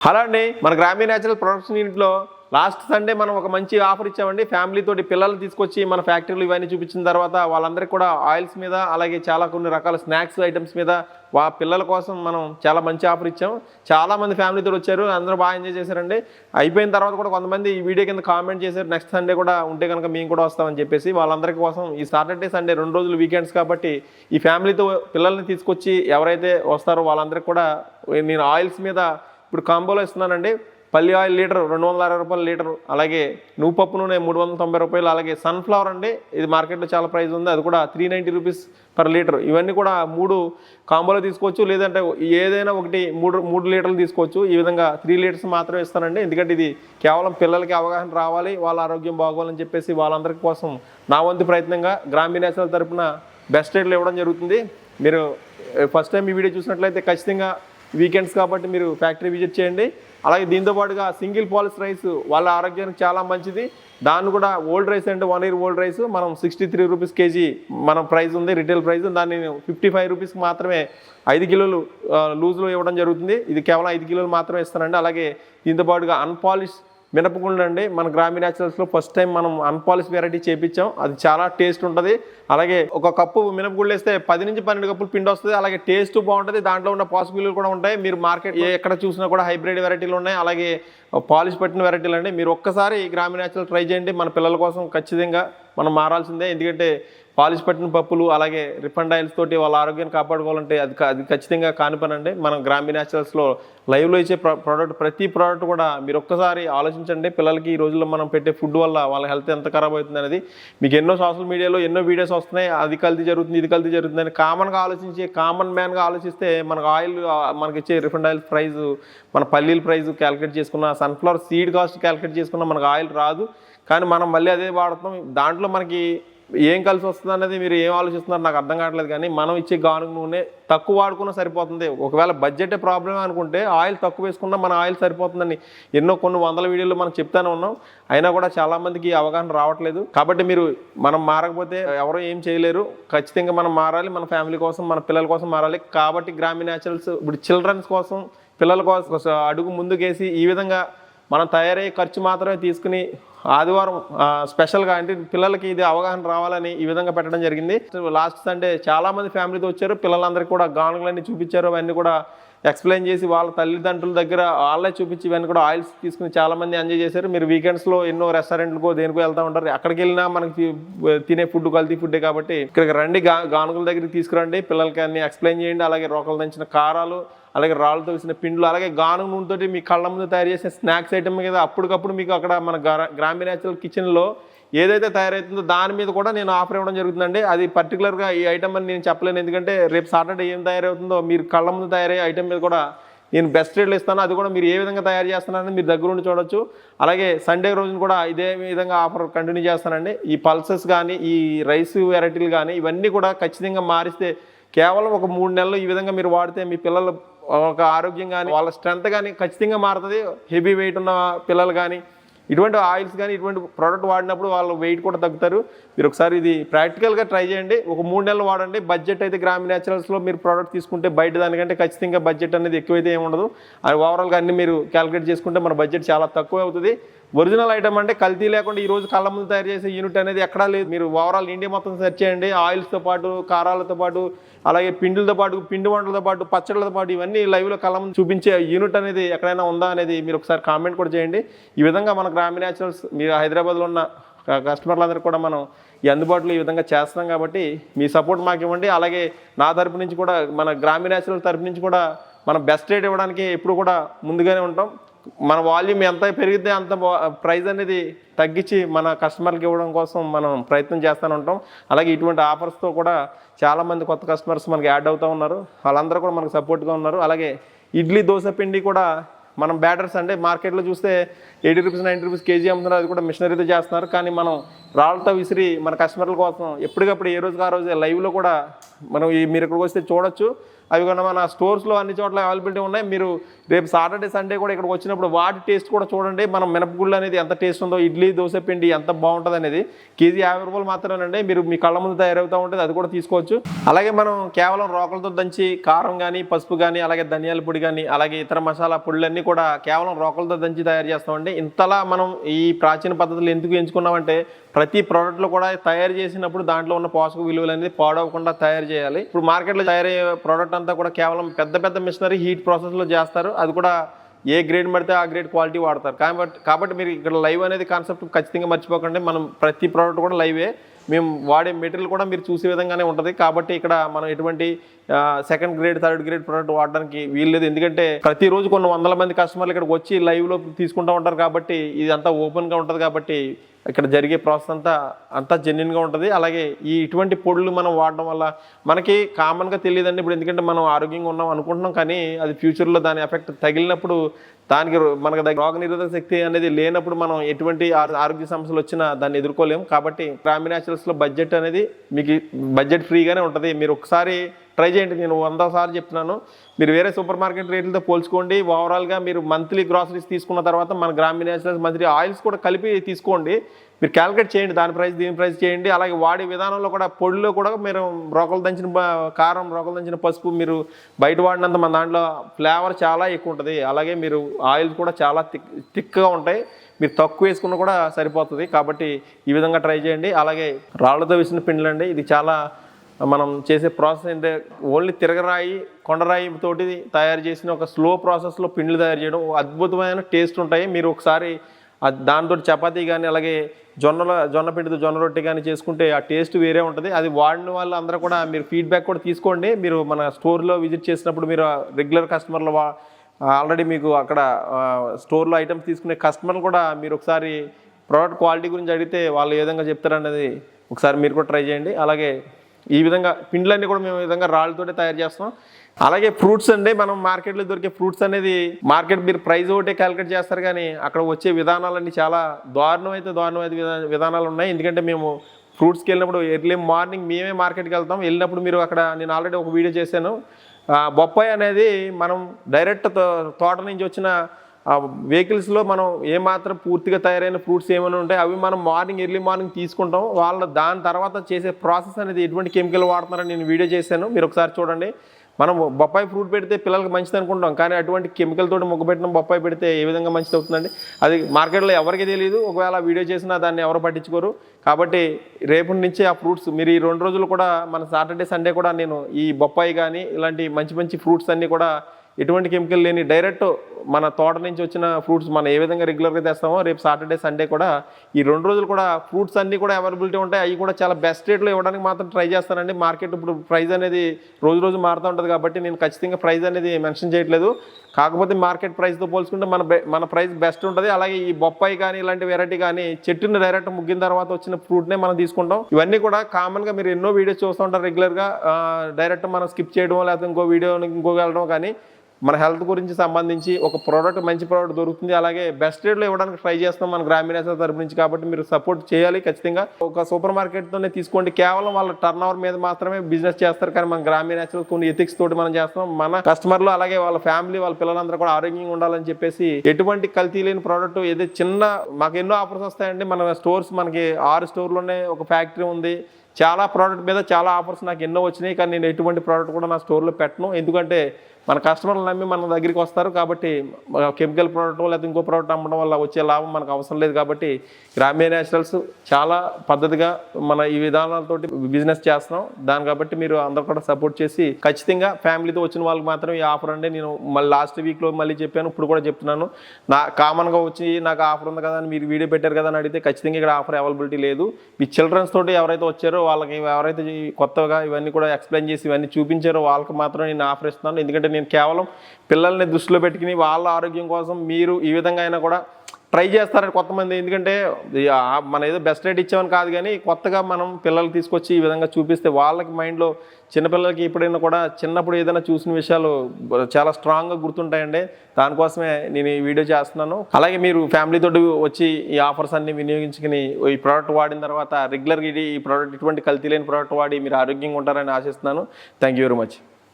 Hello అండి మన గ్రామీణ న్యాచురల్ ప్రొడక్షన్ యూనిట్లో లాస్ట్ సండే మనం ఒక మంచి ఆఫర్ ఇచ్చామండి. ఫ్యామిలీ తోటి పిల్లలు తీసుకొచ్చి మన ఫ్యాక్టరీలు ఇవన్నీ చూపించిన తర్వాత వాళ్ళందరికీ కూడా ఆయిల్స్ మీద అలాగే చాలా కొన్ని రకాల స్నాక్స్ ఐటమ్స్ మీద వా పిల్లల కోసం మనం చాలా మంచి ఆఫర్ ఇచ్చాం. చాలామంది ఫ్యామిలీతో వచ్చారు అందరూ బాగా ఎంజాయ్ చేశారండి. అయిపోయిన తర్వాత కూడా కొంతమంది ఈ వీడియో కింద కామెంట్ చేశారు నెక్స్ట్ సండే కూడా ఉంటే కనుక మేము కూడా వస్తామని చెప్పేసి వాళ్ళందరి కోసం ఈ సాటర్డే సండే రెండు రోజులు వీకెండ్స్ కాబట్టి ఈ ఫ్యామిలీతో పిల్లల్ని తీసుకొచ్చి ఎవరైతే వస్తారో వాళ్ళందరికీ కూడా నేను ఆయిల్స్ మీద ఇప్పుడు కాంబోలో ఇస్తున్నానండి. పల్లి ఆయిల్ లీటర్ రెండు వందల అరవై రూపాయల లీటర్ అలాగే నువ్వు పప్పు నూనె మూడు వందల తొంభై రూపాయలు అలాగే సన్ఫ్లవర్ అండి. ఇది మార్కెట్లో చాలా ప్రైస్ ఉంది. అది కూడా three ninety rupees per litre ఇవన్నీ కూడా మూడు కాంబోలో తీసుకోవచ్చు. లేదంటే ఏదైనా ఒకటి మూడు మూడు లీటర్లు తీసుకోవచ్చు. ఈ విధంగా త్రీ లీటర్స్ మాత్రమే ఇస్తానండి. ఎందుకంటే ఇది కేవలం పిల్లలకి అవగాహన రావాలి. వాళ్ళ ఆరోగ్యం బాగోవాలని చెప్పేసి వాళ్ళందరి కోసం నా వంతు ప్రయత్నంగా గ్రామీణ నేషనల్ తరపున బెస్ట్ రేట్లు ఇవ్వడం జరుగుతుంది. మీరు ఫస్ట్ టైం ఈ వీడియో చూసినట్లయితే ఖచ్చితంగా వీకెండ్స్ కాబట్టి మీరు ఫ్యాక్టరీ విజిట్ చేయండి. అలాగే దీంతో పాటుగా సింగిల్ పాలిస్ రైస్ వాళ్ళ ఆరోగ్యానికి చాలా మంచిది. దాన్ని కూడా ఓల్డ్ రైస్ అంటే వన్ ఇయర్ ఓల్డ్ రైస్ మనం సిక్స్టీ త్రీ రూపీస్ కేజీ మన ప్రైస్ ఉంది రిటైల్ ప్రైస్ దాన్ని ఫిఫ్టీ ఫైవ్ రూపీస్కి మాత్రమే ఐదు కిలోలు లూజ్లో ఇవ్వడం జరుగుతుంది. ఇది కేవలం ఐదు కిలోలు మాత్రమే ఇస్తానండి. అలాగే దీంతో పాటుగా అన్పాలిష్ మినపగుండు అండి. మన గ్రామీణ న్యాచురల్స్లో ఫస్ట్ టైం మనం అన్పాలిష్ వెరైటీ చేపించాం. అది చాలా టేస్ట్ ఉంటుంది. అలాగే ఒక కప్పు మినపగుళ్ళు వేస్తే పది నుంచి పన్నెండు కప్పులు పిండి వస్తుంది. అలాగే టేస్ట్ బాగుంటుంది. దాంట్లో ఉన్న పాసిబిలిటీ కూడా ఉంటాయి. మీరు మార్కెట్ ఏ ఎక్కడ చూసినా కూడా హైబ్రిడ్ వెరైటీలు ఉన్నాయి. అలాగే పాలిష్ పట్టిన వెరైటీలు అండి. మీరు ఒక్కసారి ఈ గ్రామీణ న్యాచురల్ ట్రై చేయండి. మన పిల్లల కోసం ఖచ్చితంగా మనం మారాల్సిందే. ఎందుకంటే పాలిష్ పట్టిన పప్పులు అలాగే రిఫండ్ ఆయిల్స్ తోటి వాళ్ళ ఆరోగ్యాన్ని కాపాడుకోవాలంటే అది అది ఖచ్చితంగా కానిపనండి. మనం గ్రామీణ న్యాచురల్స్లో లైవ్లో ఇచ్చే ప్రోడక్ట్ ప్రతి ప్రోడక్ట్ కూడా మీరు ఒక్కసారి ఆలోచించండి. పిల్లలకి ఈ రోజుల్లో మనం పెట్టే ఫుడ్ వల్ల వాళ్ళ హెల్త్ ఎంత ఖరాబ్ అవుతుంది అనేది మీకు ఎన్నో సోషల్ మీడియాలో ఎన్నో వీడియోస్ వస్తున్నాయి. అది కల్తీ జరుగుతుంది ఇది కల్తీ జరుగుతుంది అని కామన్గా ఆలోచించి కామన్ మ్యాన్గా ఆలోచిస్తే మనకు ఆయిల్ మనకి ఇచ్చే రిఫండ్ ఆయిల్ ప్రైస్ మన పల్లీల ప్రైస్ క్యాలిక్యులేట్ చేసుకున్న సన్ఫ్లవర్ సీడ్ కాస్ట్ క్యాలిక్యులేట్ చేసుకున్న మనకు ఆయిల్ రాదు. కానీ మనం మళ్ళీ అదే వాడుతాం దాంట్లో మనకి ఏం కలిసి వస్తుంది అనేది మీరు ఏం ఆలోచిస్తున్నారు నాకు అర్థం కావట్లేదు కానీ మనం ఇచ్చే గానుగ నూనె తక్కువ వాడుకున్నా సరిపోతుంది. ఒకవేళ బడ్జెటే ప్రాబ్లం అనుకుంటే ఆయిల్ తక్కువ వేసుకున్నా మన ఆయిల్ సరిపోతుందని ఎన్నో కొన్ని వందల వీడియోలు మనం చెప్తానే ఉన్నాం. అయినా కూడా చాలామందికి అవగాహన రావట్లేదు. కాబట్టి మీరు మనం మారకపోతే ఎవరో ఏం చేయలేరు. ఖచ్చితంగా మనం మారాలి మన ఫ్యామిలీ కోసం మన పిల్లల కోసం మారాలి. కాబట్టి గ్రామీణ న్యాచురల్స్ ఇప్పుడు చిల్డ్రన్స్ కోసం పిల్లల కోసం అడుగు ముందుకేసి ఈ విధంగా మనం తయారయ్యే ఖర్చు మాత్రమే తీసుకుని ఆదివారం స్పెషల్గా అంటే పిల్లలకి ఇది అవగాహన రావాలని ఈ విధంగా పెట్టడం జరిగింది. లాస్ట్ సండే చాలా మంది ఫ్యామిలీతో వచ్చారు. పిల్లలందరికీ కూడా గానుగులన్నీ చూపించారు. అవన్నీ కూడా ఎక్స్ప్లెయిన్ చేసి వాళ్ళ తల్లిదండ్రుల దగ్గర వాళ్ళే చూపించి ఇవన్నీ కూడా ఆయిల్స్ తీసుకుని చాలామంది ఎంజాయ్ చేశారు. మీరు వీకెండ్స్లో ఎన్నో రెస్టారెంట్లకు దేనికో వెళ్తూ ఉంటారు. అక్కడికి వెళ్ళినా మనకి తినే ఫుడ్ కల్తీ ఫుడ్డే కాబట్టి ఇక్కడికి రండి. గానుగుల దగ్గరికి తీసుకురండి. పిల్లలకి అన్ని ఎక్స్ప్లెయిన్ చేయండి. అలాగే రోకలు దంచిన కారాలు అలాగే రాళ్ళతో వేసిన పిండ్లు అలాగే గాను నూనెతోటి మీ కళ్ళ ముందు తయారు చేసిన స్నాక్స్ ఐటమ్ మీద అప్పటికప్పుడు మీకు అక్కడ మన గ్రా- గ్రామీణ న్యాచురల్ కిచెన్లో ఏదైతే తయారవుతుందో దాని మీద కూడా నేను ఆఫర్ ఇవ్వడం జరుగుతుందండి. అది పర్టికులర్గా ఈ ఐటమ్ అని నేను చెప్పలేను. ఎందుకంటే రేపు సాటర్డే ఏం తయారవుతుందో మీరు కళ్ళ ముందు తయారయ్యే ఐటమ్ మీద కూడా నేను బెస్ట్ రేట్లు ఇస్తాను. అది కూడా మీరు ఏ విధంగా తయారు చేస్తున్నారని మీరు దగ్గర ఉండి చూడొచ్చు. అలాగే సండే రోజున కూడా ఇదే విధంగా ఆఫర్ కంటిన్యూ చేస్తానండి. ఈ పల్సెస్ కానీ ఈ రైస్ వెరైటీలు కానీ ఇవన్నీ కూడా ఖచ్చితంగా మారిస్తే కేవలం ఒక మూడు నెలలు ఈ విధంగా మీరు వాడితే మీ పిల్లలు ఒక ఆరోగ్యం కానీ వాళ్ళ స్ట్రెంత్ కానీ ఖచ్చితంగా మారుతుంది. హెవీ వెయిట్ ఉన్న పిల్లలు కానీ ఇటువంటి ఆయిల్స్ కానీ ఇటువంటి ప్రోడక్ట్ వాడినప్పుడు వాళ్ళ వెయిట్ కూడా తగ్గుతారు. మీరు ఒకసారి ఇది ప్రాక్టికల్గా ట్రై చేయండి. ఒక మూడు నెలలు వాడండి. బడ్జెట్ అయితే గ్రామీణ న్యాచురల్స్లో మీరు ప్రోడక్ట్ తీసుకుంటే బయట దానికంటే ఖచ్చితంగా బడ్జెట్ అనేది ఎక్కువైతే ఏమి ఉండదు అది ఓవరాల్గా అన్ని మీరు క్యాలిక్యులేట్ చేసుకుంటే మన బడ్జెట్ చాలా తక్కువ అవుతుంది. ఒరిజినల్ ఐటమ్ అంటే కల్తీ లేకుండా ఈ రోజు కళ్ళ ముందు తయారు చేసే యూనిట్ అనేది ఎక్కడా లేదు. మీరు ఓవరాల్ ఇండియా మొత్తం సెర్చ్ చేయండి. ఆయిల్స్తో పాటు కారాలతో పాటు అలాగే పిండిలతో పాటు పిండి వంటలతో పాటు పచ్చళ్ళతో పాటు ఇవన్నీ లైవ్లో కళ్ళ ముందు చూపించే యూనిట్ అనేది ఎక్కడైనా ఉందా అనేది మీరు ఒకసారి కామెంట్ కూడా చేయండి. ఈ విధంగా మన గ్రామీణ న్యాచురల్స్ మీరు హైదరాబాద్లో ఉన్న కస్టమర్లందరూ కూడా మనం ఈ అందుబాటులో ఈ విధంగా చేస్తున్నాం కాబట్టి మీ సపోర్ట్ మాకు ఇవ్వండి. అలాగే నా తరపు నుంచి కూడా మన గ్రామీణ న్యాచురల్ తరపు నుంచి కూడా మనం బెస్ట్ రేట్ ఇవ్వడానికి ఎప్పుడు కూడా ముందుగానే ఉంటాం. మన వాల్యూమ్ ఎంత పెరిగితే అంత ప్రైస్ అనేది తగ్గించి మన కస్టమర్కి ఇవ్వడం కోసం మనం ప్రయత్నం చేస్తూనే ఉంటాం. అలాగే ఇటువంటి ఆఫర్స్తో కూడా చాలామంది కొత్త కస్టమర్స్ మనకి యాడ్ అవుతూ ఉన్నారు. వాళ్ళందరూ కూడా మనకు సపోర్ట్గా ఉన్నారు. అలాగే ఇడ్లీ దోశ పిండి కూడా మనం బ్యాటర్స్ అంటే మార్కెట్లో చూస్తే eighty rupees ninety rupees KG అమ్ముతున్నారు. అది కూడా మిషనరీతో చేస్తున్నారు. కానీ మనం రాళ్ళతో విసిరి మన కస్టమర్ల కోసం ఎప్పటికప్పుడు ఏ రోజుకి ఆ రోజు లైవ్లో కూడా మనం ఈ మీరు ఇక్కడికి వస్తే చూడొచ్చు. అవి కూడా మన స్టోర్స్లో అన్ని చోట్ల అవైలబిలిటీ ఉన్నాయి. మీరు రేపు సాటర్డే సండే కూడా ఇక్కడికి వచ్చినప్పుడు వాటి టేస్ట్ కూడా చూడండి. మనం మినపగుళ్ళు అనేది ఎంత టేస్ట్ ఉందో ఇడ్లీ దోశ పిండి ఎంత బాగుంటుంది అనేది కేజీ యాభై రూపాయలు మాత్రమేనండి. మీరు మీ కళ్ళ ముందు తయారవుతూ ఉంటుంది అది కూడా తీసుకోవచ్చు. అలాగే మనం కేవలం రోకలతో దంచి కారం కానీ పసుపు కానీ అలాగే ధనియాల పొడి కానీ అలాగే ఇతర మసాలా పొడులన్నీ కూడా కేవలం రోకలతో దంచి తయారు చేస్తామండి. ఇంతలా మనం ఈ ప్రాచీన పద్ధతులు ఎందుకు ఎంచుకున్నామంటే ప్రతి ప్రోడక్ట్లో కూడా తయారు చేసినప్పుడు దాంట్లో ఉన్న పోషక విలువలు అనేది పాడవకుండా తయారు చేయాలి. ఇప్పుడు మార్కెట్లో తయారయ్యే ప్రోడక్ట్ అంతా కూడా కేవలం పెద్ద పెద్ద మిషనరీ హీట్ ప్రాసెస్లో చేస్తారు. అది కూడా ఏ గ్రేడ్ పడితే ఆ గ్రేడ్ క్వాలిటీ వాడతారు. కాబట్టి కాబట్టి మీరు ఇక్కడ లైవ్ అనేది కాన్సెప్ట్ ఖచ్చితంగా మర్చిపోకండి. మనం ప్రతి ప్రోడక్ట్ కూడా లైవే మేము వాడే మెటీరియల్ కూడా మీరు చూసే విధంగానే ఉంటుంది. కాబట్టి ఇక్కడ మనం ఎటువంటి second grade third grade product వాడడానికి వీల్లేదు. ఎందుకంటే ప్రతిరోజు కొన్ని వందల మంది కస్టమర్లు ఇక్కడికి వచ్చి లైవ్లో తీసుకుంటూ ఉంటారు కాబట్టి ఇది అంతా ఓపెన్గా ఉంటుంది కాబట్టి ఇక్కడ జరిగే ప్రాసెస్ అంతా అంతా జెన్యున్గా ఉంటుంది. అలాగే ఈ ఇటువంటి పొడులు మనం వాడడం వల్ల మనకి కామన్గా తెలియదండి. ఇప్పుడు ఎందుకంటే మనం ఆరోగ్యంగా ఉన్నాం అనుకుంటున్నాం కానీ అది ఫ్యూచర్లో దాని ఎఫెక్ట్ తగిలినప్పుడు దానికి మనకు దగ్గర రోగ నిరోధక శక్తి అనేది లేనప్పుడు మనం ఎటువంటి ఆ- ఆరోగ్య సమస్యలు వచ్చినా దాన్ని ఎదుర్కోలేము. కాబట్టి గ్రామీణ న్యాచురల్స్లో బడ్జెట్ అనేది మీకు బడ్జెట్ ఫ్రీగానే ఉంటుంది. మీరు ఒకసారి ట్రై చేయండి నేను వంద సార్లు చెప్తున్నాను. మీరు వేరే సూపర్ మార్కెట్ రేట్లతో పోల్చుకోండి. ఓవరాల్గా మీరు మంత్లీ గ్రాసరీస్ తీసుకున్న తర్వాత మన గ్రామీణ నేషనల్స్ మంత్లీ ఆయిల్స్ కూడా కలిపి తీసుకోండి. మీరు క్యాలిక్యులేట్ చేయండి దాని ప్రైస్ దీని ప్రైస్ చేయండి. అలాగే వాడే విధానంలో కూడా పొడిలో కూడా మీరు రోకలు దంచిన కారం రోకలు దంచిన పసుపు మీరు బయట వాడినంత మన దాంట్లో ఫ్లేవర్ చాలా ఎక్కువ ఉంటుంది. అలాగే మీరు ఆయిల్స్ కూడా చాలా థిక్ థిక్గా ఉంటాయి. మీరు తక్కువ వేసుకున్న కూడా సరిపోతుంది. కాబట్టి ఈ విధంగా ట్రై చేయండి. అలాగే రాళ్ళతో వేసిన పిండిలండి. ఇది చాలా మనం చేసే ప్రాసెస్ అంటే ఓన్లీ తిరగరాయి కొండరాయి తోటి తయారు చేసిన ఒక స్లో ప్రాసెస్లో పిండిలు తయారు చేయడం. అద్భుతమైన టేస్ట్ ఉంటాయి. మీరు ఒకసారి దాంతో చపాతీ కానీ అలాగే జొన్నల జొన్న పిండితో జొన్న రొట్టె కానీ చేసుకుంటే ఆ టేస్ట్ వేరే ఉంటుంది. అది వాడిన వాళ్ళు అందరూ కూడా మీరు ఫీడ్బ్యాక్ కూడా తీసుకోండి. మీరు మన స్టోర్లో విజిట్ చేసినప్పుడు మీరు రెగ్యులర్ కస్టమర్లు వా ఆల్రెడీ మీకు అక్కడ స్టోర్లో ఐటమ్స్ తీసుకునే కస్టమర్లు కూడా మీరు ఒకసారి ప్రోడక్ట్ క్వాలిటీ గురించి అడిగితే వాళ్ళు ఏ విధంగా చెప్తారనేది ఒకసారి మీరు కూడా ట్రై చేయండి. అలాగే ఈ విధంగా పిండ్లన్నీ కూడా మేము ఈ విధంగా రాళ్ళతోటే తయారు చేస్తాం అలాగే ఫ్రూట్స్ అండి మనం మార్కెట్లో దొరికే ఫ్రూట్స్ అనేది మార్కెట్ మీరు ప్రైస్ ఒకటే క్యాలిక్యులేట్ చేస్తారు కానీ అక్కడ వచ్చే విధానాలన్నీ చాలా దారుణం అయితే దారుణం అయితే విధానాలు ఉన్నాయి ఎందుకంటే మేము ఫ్రూట్స్కి వెళ్ళినప్పుడు ఎర్లీ మార్నింగ్ మేమే మార్కెట్కి వెళ్తాం. వెళ్ళినప్పుడు మీరు అక్కడ నేను ఆల్రెడీ ఒక వీడియో చేశాను. బొప్పాయి అనేది మనం డైరెక్ట్ తో- తోట నుంచి వచ్చిన ఆ వెహికల్స్లో మనం ఏమాత్రం పూర్తిగా తయారైన ఫ్రూట్స్ ఏమైనా ఉంటాయి అవి మనం మార్నింగ్ ఎర్లీ మార్నింగ్ తీసుకుంటాం. వాళ్ళ దాని తర్వాత చేసే ప్రాసెస్ అనేది ఎటువంటి కెమికల్ వాడుతున్నారని నేను వీడియో చేశాను. మీరు ఒకసారి చూడండి. మనం బొప్పాయి ఫ్రూట్ పెడితే పిల్లలకి మంచిది అనుకుంటాం. కానీ అటువంటి కెమికల్ తోటి మొగ్గు పెట్టిన బొప్పాయి పెడితే ఏ విధంగా మంచిది అవుతుందండి? అది మార్కెట్లో ఎవరికి తెలియదు ఒకవేళ వీడియో చేసినా దాన్ని ఎవరు పట్టించుకోరు. కాబట్టి రేపటి నుంచి ఆ ఫ్రూట్స్ మీరు ఈ రెండు రోజులు కూడా మన సాటర్డే సండే కూడా నేను ఈ బొప్పాయి కానీ ఇలాంటి మంచి మంచి ఫ్రూట్స్ అన్నీ కూడా ఎటువంటి కెమికల్ లేని డైరెక్ట్ మన తోట నుంచి వచ్చిన ఫ్రూట్స్ మనం ఏ విధంగా రెగ్యులర్గా తెస్తామో రేపు సాటర్డే సండే కూడా ఈ రెండు రోజులు కూడా ఫ్రూట్స్ అన్నీ కూడా అవైలబిలిటీ ఉంటాయి. అవి కూడా చాలా బెస్ట్ రేట్లో ఇవ్వడానికి మాత్రం ట్రై చేస్తానండి. మార్కెట్ ఇప్పుడు ప్రైస్ అనేది రోజు రోజు మారుతూ ఉంటుంది కాబట్టి నేను ఖచ్చితంగా ప్రైస్ అనేది మెన్షన్ చేయట్లేదు. కాకపోతే మార్కెట్ ప్రైస్తో పోల్చుకుంటే మన మన ప్రైస్ బెస్ట్ ఉంటుంది. అలాగే ఈ బొప్పాయి కానీ ఇలాంటి వెరైటీ కానీ చెట్టుని డైరెక్ట్ ముగ్గిన తర్వాత వచ్చిన ఫ్రూట్నే మనం తీసుకుంటాం. ఇవన్నీ కూడా కామన్గా మీరు ఎన్నో వీడియోస్ చూస్తూ ఉంటారు రెగ్యులర్గా. డైరెక్ట్ మనం స్కిప్ చేయడం లేకపోతే ఇంకో వీడియో ఇంకో వెళ్ళడం కానీ మన హెల్త్ గురించి సంబంధించి ఒక ప్రోడక్ట్ మంచి ప్రోడక్ట్ దొరుకుతుంది. అలాగే బెస్ట్ రేట్లో ఇవ్వడానికి ట్రై చేస్తాం మన గ్రామీణ తరపు నుంచి కాబట్టి మీరు సపోర్ట్ చేయాలి ఖచ్చితంగా. ఒక సూపర్ మార్కెట్తోనే తీసుకోండి. కేవలం వాళ్ళ టర్న్ ఓవర్ మీద మాత్రమే బిజినెస్ చేస్తారు. కానీ మన గ్రామీణ కొన్ని ఎథిక్స్ తోటి మనం చేస్తాం మన కస్టమర్లు అలాగే వాళ్ళ ఫ్యామిలీ వాళ్ళ పిల్లలందరూ కూడా ఆరోగ్యంగా ఉండాలని చెప్పేసి ఎటువంటి కల్తీ లేని ప్రోడక్ట్ ఏదో చిన్న మాకు ఎన్నో ఆఫర్స్ వస్తాయండి. మన స్టోర్స్ మనకి ఆరు స్టోర్లోనే ఒక ఫ్యాక్టరీ ఉంది. చాలా ప్రోడక్ట్ మీద చాలా ఆఫర్స్ నాకు ఎన్నో వచ్చినాయి. కానీ నేను ఎటువంటి ప్రోడక్ట్ కూడా నా స్టోర్లో పెట్టను. ఎందుకంటే మన కస్టమర్లు నమ్మి మన దగ్గరికి వస్తారు కాబట్టి కెమికల్ ప్రోడక్ట్ లేదా ఇంకో ప్రోడక్ట్ అమ్మడం వల్ల వచ్చే లాభం మనకు అవసరం లేదు కాబట్టి గ్రామీణ నేషనల్స్ చాలా పద్ధతిగా మన ఈ విధానాలతోటి బిజినెస్ చేస్తున్నాం. దాని కాబట్టి మీరు అందరు కూడా సపోర్ట్ చేసి ఖచ్చితంగా ఫ్యామిలీతో వచ్చిన వాళ్ళకి మాత్రం ఈ ఆఫర్ అంటే నేను మళ్ళీ లాస్ట్ వీక్లో మళ్ళీ చెప్పాను ఇప్పుడు కూడా చెప్తున్నాను. నా కామన్గా వచ్చి నాకు ఆఫర్ ఉంది కదా అని మీరు వీడియో పెట్టారు కదా అని అడిగితే ఖచ్చితంగా ఇక్కడ ఆఫర్ అవైలబిలిటీ లేదు. మీ చిల్డ్రన్స్ తోటి ఎవరైతే వచ్చారో వాళ్ళకి ఎవరైతే కొత్తగా ఇవన్నీ కూడా ఎక్స్ప్లెయిన్ చేసి ఇవన్నీ చూపించారో వాళ్ళకి మాత్రం నేను ఆఫర్ ఇస్తున్నాను. ఎందుకంటే నేను కేవలం పిల్లల్ని దృష్టిలో పెట్టుకుని వాళ్ళ ఆరోగ్యం కోసం మీరు ఈ విధంగా అయినా కూడా ట్రై చేస్తారని కొంతమంది. ఎందుకంటే మన ఏదో బెస్ట్ రేట్ ఇచ్చామని కాదు కానీ కొత్తగా మనం పిల్లలు తీసుకొచ్చి ఈ విధంగా చూపిస్తే వాళ్ళకి మైండ్లో చిన్నపిల్లలకి ఎప్పుడైనా కూడా చిన్నప్పుడు ఏదైనా చూసిన విషయాలు చాలా స్ట్రాంగ్గా గుర్తుంటాయండి. దానికోసమే నేను ఈ వీడియో చేస్తున్నాను. అలాగే మీరు ఫ్యామిలీ తోటి వచ్చి ఈ ఆఫర్స్ అన్ని వినియోగించుకుని ఈ ప్రోడక్ట్ వాడిన తర్వాత రెగ్యులర్గా ఈ ప్రోడక్ట్ ఇటువంటి కల్తీ లేని ప్రోడక్ట్ వాడి మీరు ఆరోగ్యంగా ఉంటారని ఆశిస్తున్నాను. Thank you very much.